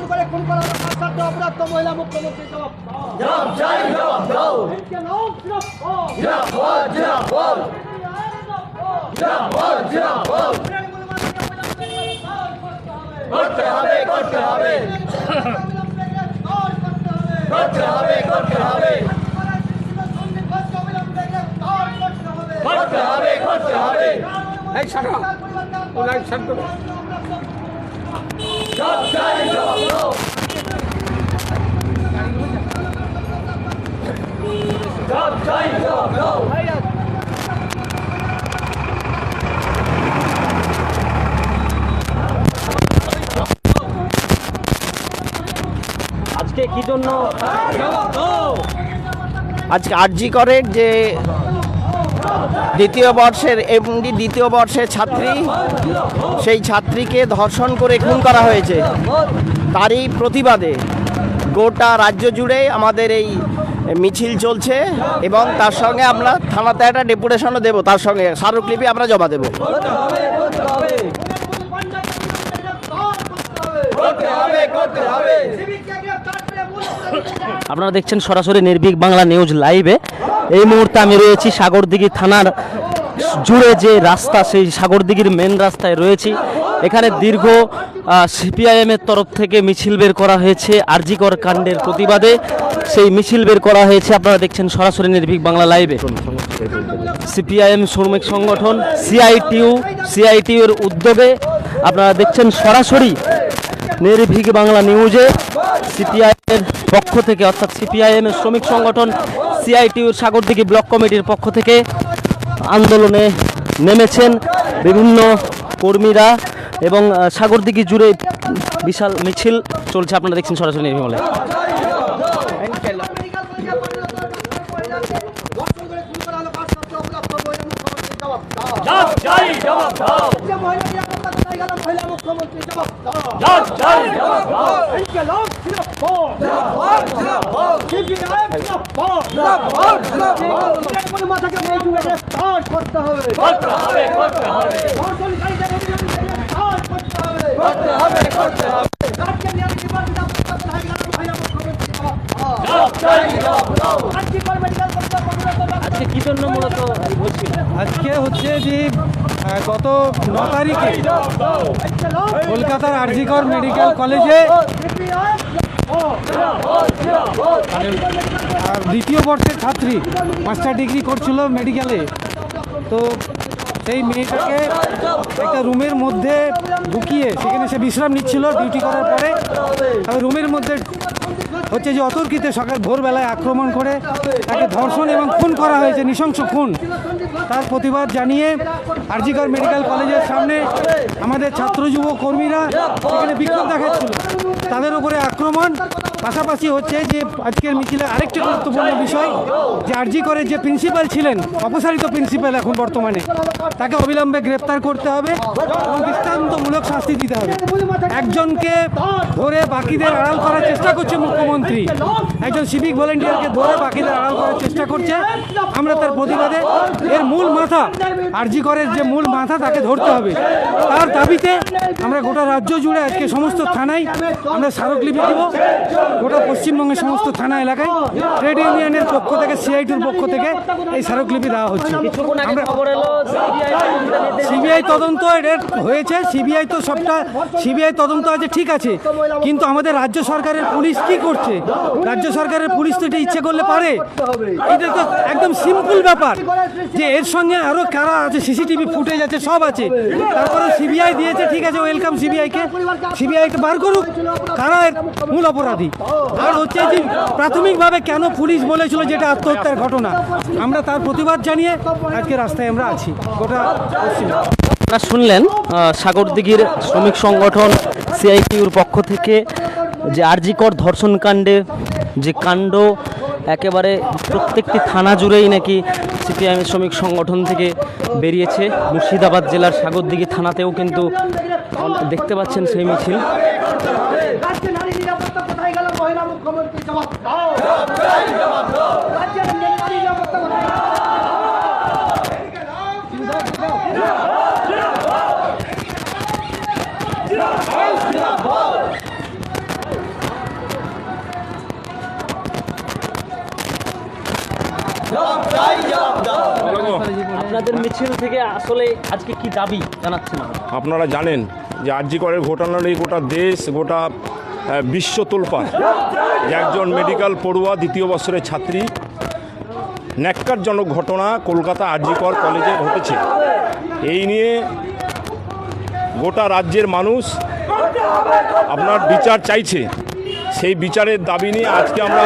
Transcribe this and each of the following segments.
ধর্ষণ করে খুন করা সাক্ষাৎ অপরাধ মহিলা মুখ্যমন্ত্রী জবাব। জবাব চাই জবাব দাও করতে হবে। করতে হবে করতে হবে করতে হবে। করতে হবে করতে হবে এই শাখা ওনার শাখা জবাব চাই জবাব দাও জবাব চাই জবাব দাও আজকে কি জন্য? আজকে আরজি করের যে দ্বিতীয় বর্ষের এমডি, দ্বিতীয় বর্ষের ছাত্রী। সেই ছাত্রীকে ধর্ষণ করে খুন করা হয়েছে। তারই প্রতিবাদে গোটা রাজ্য জুড়ে আমাদের এই মিছিল চলছে এবং তার সঙ্গে আমরা থানাতে একটা ডেপুটেশনও দেবো। তার সঙ্গে স্মারকলিপি আমরা জমা দেবো। আপনারা দেখছেন সরাসরি নির্ভীক বাংলা নিউজ লাইভে। এই মুহূর্তে আমি রয়েছি সাগরদিঘি থানার জুড়ে যে রাস্তা, সেই সাগরদিঘির মেন রাস্তায় রয়েছি। এখানে দীর্ঘ সিপিআইএমের তরফ থেকে মিছিল বের করা হয়েছে, আরজিকর কাণ্ডের প্রতিবাদে। সেই মিছিল বের করা হয়েছে, আপনারা দেখছেন সরাসরি নির্ভীক বাংলা লাইভে। সিপিআইএম শ্রমিক সংগঠন সিআইটিউ সিআইটিউ এর উদ্যোগে আপনারা দেখছেন সরাসরি নির্ভীক বাংলা নিউজে। সিপিআইএম পক্ষ থেকে, অর্থাৎ সিপিআইএম শ্রমিক সংগঠন সিআইটিউর সাগরদিঘি ব্লক কমিটির পক্ষ থেকে আন্দোলনে নেমেছেন বিভিন্ন কর্মীরা এবং সাগরদিঘি জুড়ে বিশাল মিছিল চলছে আপনারা দেখছেন সরাসরি বাংলায় জবাব জবাব দাও। মুখ্যমন্ত্রী মাথাকে গ্রেফতার করতে হবে। করতে হবে করতে হবে। করতে হবে। করতে হবে গেল মহিলা আজকে কি জন্য মূলত আজকে হচ্ছে যে গত ন তারিখে কলকাতার আরজিকর মেডিকেল কলেজে দ্বিতীয় বর্ষের ছাত্রী, মাস্টার ডিগ্রি করছিল মেডিকেলে। তো সেই মেয়েটাকে একটা রুমের মধ্যে ঢুকিয়ে সেখানে সে বিশ্রাম নিচ্ছিল ডিউটি করার পরে। তবে রুমের মধ্যে হচ্ছে যে অতর্কিতে সকাল ভোরবেলায় আক্রমণ করে তাকে ধর্ষণ এবং খুন করা হয়েছে, নৃশংস খুন। তার প্রতিবাদ জানিয়ে আরজিকর মেডিকেল কলেজের সামনে আমাদের ছাত্র যুব কর্মীরা সেখানে বিক্ষোভ দেখাচ্ছিল। তাদের উপরে আক্রমণ পাশাপাশি হচ্ছে যে আজকের মিছিলে আরেকটি গুরুত্বপূর্ণ বিষয়, যে আরজি করে যে প্রিন্সিপাল ছিলেন, অপসারিত প্রিন্সিপাল এখন বর্তমানে, তাকে অবিলম্বে গ্রেপ্তার করতে হবে এবং দৃষ্টান্তমূলক শাস্তি দিতে হবে। একজনকে ধরে বাকিদের আড়াল করার চেষ্টা করছে মুখ্যমন্ত্রী। একজন সিভিক ভলেন্টিয়ারকে ধরে বাকিদের আড়াল করার চেষ্টা করছে। আমরা তার প্রতিবাদে এর মূল মাথা, আরজি করের যে মূল মাথা, তাকে ধরতে হবে। তার দাবিতে আমরা গোটা রাজ্য জুড়ে আজকে সমস্ত থানায় আমরা স্মারকলিপি দিব। গোটা পশ্চিমবঙ্গের সমস্ত থানা এলাকায় ট্রেড ইউনিয়নের পক্ষ থেকে সিআইটির পক্ষ থেকে এই স্মারকলিপি দেওয়া হচ্ছে। সিবিআই তদন্ত এর হয়েছে সিবিআই তো সবটা সিবিআই তদন্ত আছে ঠিক আছে। কিন্তু আমাদের রাজ্য সরকারের পুলিশ কি করছে? রাজ্য সরকারের পুলিশ তো এটা ইচ্ছে করলে পারে। এটা তো একদম সিম্পল ব্যাপার যে এর সঙ্গে আরও কারা আছে সিসিটিভি ফুটেজ আছে সব আছে। তারপরে সিবিআই দিয়েছে ঠিক আছে ওয়েলকাম সিবিআইকে। সিবিআইকে বার করুক। কারা এর মূল অপরাধী? আর হচ্ছে যে প্রাথমিকভাবে কেন পুলিশ বলেছিল যেটা আত্মহত্যার ঘটনা? আমরা তার প্রতিবাদ জানিয়ে আজকে রাস্তায় আমরা আছি। গোটা আপনারা শুনলেন সাগরদিঘির শ্রমিক সংগঠন সিআইটিউর পক্ষ থেকে যে আরজিকর ধর্ষণ কাণ্ডে যে কাণ্ড, একেবারে প্রত্যেকটি থানা জুড়েই নাকি সিপিআইএম শ্রমিক সংগঠন থেকে বেরিয়েছে। মুর্শিদাবাদ জেলার সাগরদিঘি থানাতেও কিন্তু দেখতে পাচ্ছেন সেই মিছিল। মুখ্যমন্ত্রী জবাব দাও। আপনাদের মিছিল থেকে আসলে আজকে কি দাবি জানাচ্ছেন আপনারা? জানেন যে আর্জি করে ঘটনা নিয়ে গোটা দেশ গোটা বিশ্ব তোলপাড়। যে একজন মেডিকেল পড়ুয়া, দ্বিতীয় বছরের ছাত্রী। ন্যাক্কারজনক ঘটনা কলকাতা আরজিকর কলেজে ঘটেছে। এই নিয়ে গোটা রাজ্যের মানুষ আপনার বিচার চাইছে। সেই বিচারের দাবি নিয়ে আজকে আমরা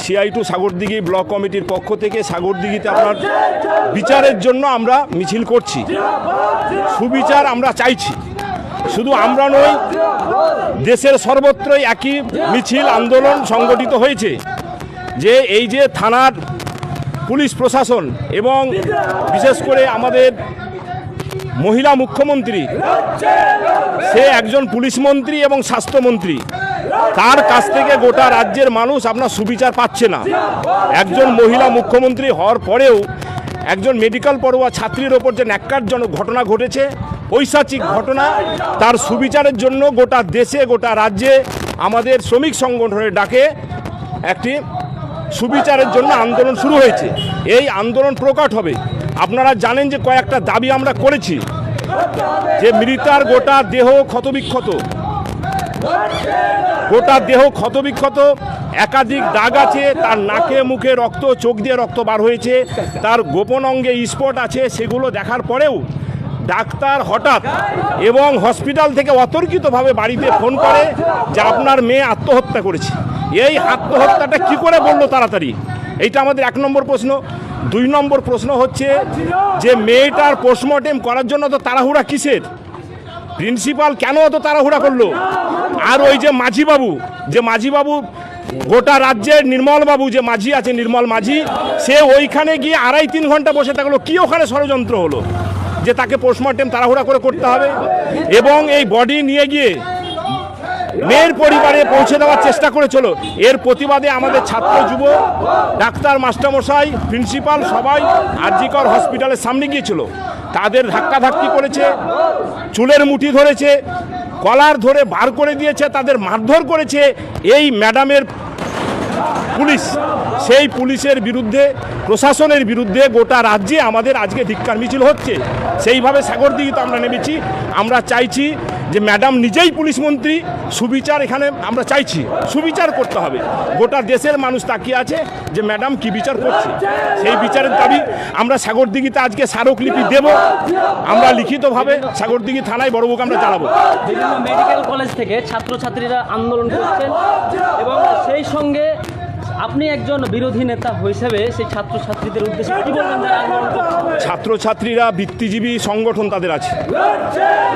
সিআই টু সাগরদিঘি ব্লক কমিটির পক্ষ থেকে সাগরদিঘিতে আপনার বিচারের জন্য আমরা মিছিল করছি। সুবিচার আমরা চাইছি। শুধু আমরা নই, দেশের সর্বত্রই একই মিছিল, আন্দোলন সংগঠিত হয়েছে। যে এই যে থানার পুলিশ প্রশাসন এবং বিশেষ করে আমাদের মহিলা মুখ্যমন্ত্রী, সে একজন পুলিশ মন্ত্রী এবং স্বাস্থ্যমন্ত্রী তার কাছ থেকে গোটা রাজ্যের মানুষ আপনার সুবিচার পাচ্ছে না। একজন মহিলা মুখ্যমন্ত্রী হওয়ার পরেও একজন মেডিকেল পড়ুয়া ছাত্রীর ওপর যে ন্যাক্কারজনক ঘটনা ঘটেছে ঐশাচিক ঘটনা, তার সুবিচারের জন্য গোটা দেশে, গোটা রাজ্যে আমাদের শ্রমিক সংগঠনের ডাকে একটি সুবিচারের জন্য আন্দোলন শুরু হয়েছে। এই আন্দোলন প্রকট হবে। আপনারা জানেন যে কয়েকটা দাবি আমরা করেছি, যে মৃতার গোটা দেহ ক্ষতবিক্ষত। গোটা দেহ ক্ষতবিক্ষত, একাধিক দাগ আছে, তার নাকে, মুখে রক্ত, চোখ দিয়ে রক্ত বার হয়েছে, তার গোপন অঙ্গে স্পট আছে, সেগুলো দেখার পরেও ডাক্তার হঠাৎ এবং হসপিটাল থেকে অতর্কিতভাবে বাড়িতে ফোন করে যে আপনার মেয়ে আত্মহত্যা করেছে। এই আত্মহত্যাটা কি করে বলল তাড়াতাড়ি? এইটা আমাদের এক নম্বর প্রশ্ন। দুই নম্বর প্রশ্ন হচ্ছে যে মেয়েটার পোস্টমর্টেম করার জন্য তো তাড়াহুড়া কিসের? প্রিন্সিপাল কেন অত তাড়াহুড়া করল? আর ওই যে মাঝিবাবু যে মাঝিবাবু গোটা রাজ্যের নির্মলবাবু যে মাঝি আছে, নির্মল মাঝি, সে ওইখানে গিয়ে আড়াই তিন ঘণ্টা বসে থাকল। কি ওখানে ষড়যন্ত্র হলো? যে তাকে পোস্টমর্টেম তাড়াহুড়া করে করতে হবে এবং এই বডি নিয়ে গিয়ে মেয়ের পরিবারে পৌঁছে দেওয়ার চেষ্টা করেছিল এর প্রতিবাদে আমাদের ছাত্র যুব, ডাক্তার, মাস্টারমশাই প্রিন্সিপাল সবাই আরজিকর হসপিটালের সামনে গিয়েছিল। তাদের ধাক্কাধাক্কি করেছে, চুলের মুঠি ধরেছে, কলার ধরে বার করে দিয়েছে, তাদের মারধর করেছে। এই ম্যাডামের পুলিশ। সেই পুলিশের বিরুদ্ধে, প্রশাসনের বিরুদ্ধে গোটা রাজ্যে আমাদের আজকে ধিক্কার মিছিল হচ্ছে। সেইভাবে সাগরদিঘিতে আমরা নেমেছি। আমরা চাইছি যে ম্যাডাম নিজেই পুলিশ মন্ত্রী, সুবিচার এখানে আমরা চাইছি। সুবিচার করতে হবে। গোটা দেশের মানুষ তাকিয়ে আছে যে ম্যাডাম কি বিচার করছে। সেই বিচারের দাবি আমরা সাগরদিঘিতে আজকে স্মারকলিপি দেব। আমরা লিখিতভাবে সাগরদিঘি থানায় বড়বুক আমরা চালাবো মেডিকেল কলেজ থেকে ছাত্রছাত্রীরা আন্দোলন করছেন এবং সেই সঙ্গে আপনি একজন বিরোধী নেতা হিসেবে সেই ছাত্রছাত্রীদের উদ্দেশ্যে কি বলবেন ছাত্রছাত্রীরা বৃত্তিজীবী সংগঠন তাদের আছে।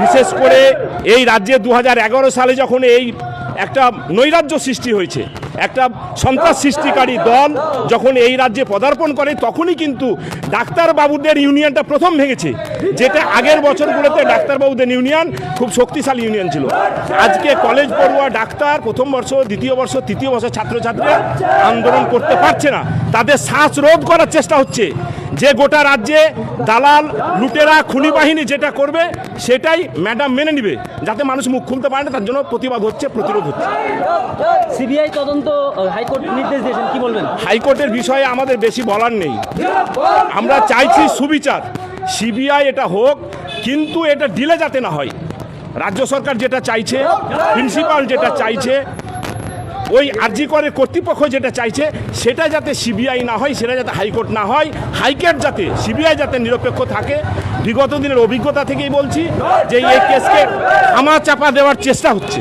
বিশেষ করে এই রাজ্যে দু হাজার এগারো সালে যখন এই একটা নৈরাজ্য সৃষ্টি হয়েছে একটা সন্ত্রাস সৃষ্টিকারী দল যখন এই রাজ্যে পদার্পণ করে, তখনই কিন্তু ডাক্তারবাবুদের ইউনিয়নটা প্রথম ভেঙেছে, যেটা আগের বছরগুলোতে ডাক্তারবাবুদের ইউনিয়ন খুব শক্তিশালী ইউনিয়ন ছিল। আজকে কলেজ পড়ুয়া ডাক্তার, প্রথম বর্ষ, দ্বিতীয় বর্ষ, তৃতীয় বর্ষ ছাত্রছাত্রীরা আন্দোলন করতে পারছে না। তাদের শ্বাস রোধ করার চেষ্টা হচ্ছে। যে গোটা রাজ্যে দালাল লুটেরা খুনি বাহিনী যেটা করবে সেটাই ম্যাডাম মেনে নিবে যাতে মানুষ মুখ খুলতে পারে না তার জন্য প্রতিবাদ হচ্ছে প্রতিরোধ হচ্ছে। সিবিআই তদন্ত হাইকোর্ট নির্দেশ দিয়েছেন কি বলবেন? হাইকোর্টের বিষয়ে আমাদের বেশি বলার নেই। আমরা চাইছি সুবিচার। সিবিআই এটা হোক কিন্তু এটা ডিলে যাতে না হয়। রাজ্য সরকার যেটা চাইছে প্রিন্সিপাল যেটা চাইছে ওই আরজি করে কর্তৃপক্ষ যেটা চাইছে, সেটা যাতে সিবিআই না হয়, সেটা যাতে হাইকোর্ট না হয়। হাইকোর্ট যাতে, সিবিআই যাতে নিরপেক্ষ থাকে। বিগত দিনের অভিজ্ঞতা থেকেই বলছি যে এই কেসকে আমার চাপা দেওয়ার চেষ্টা হচ্ছে।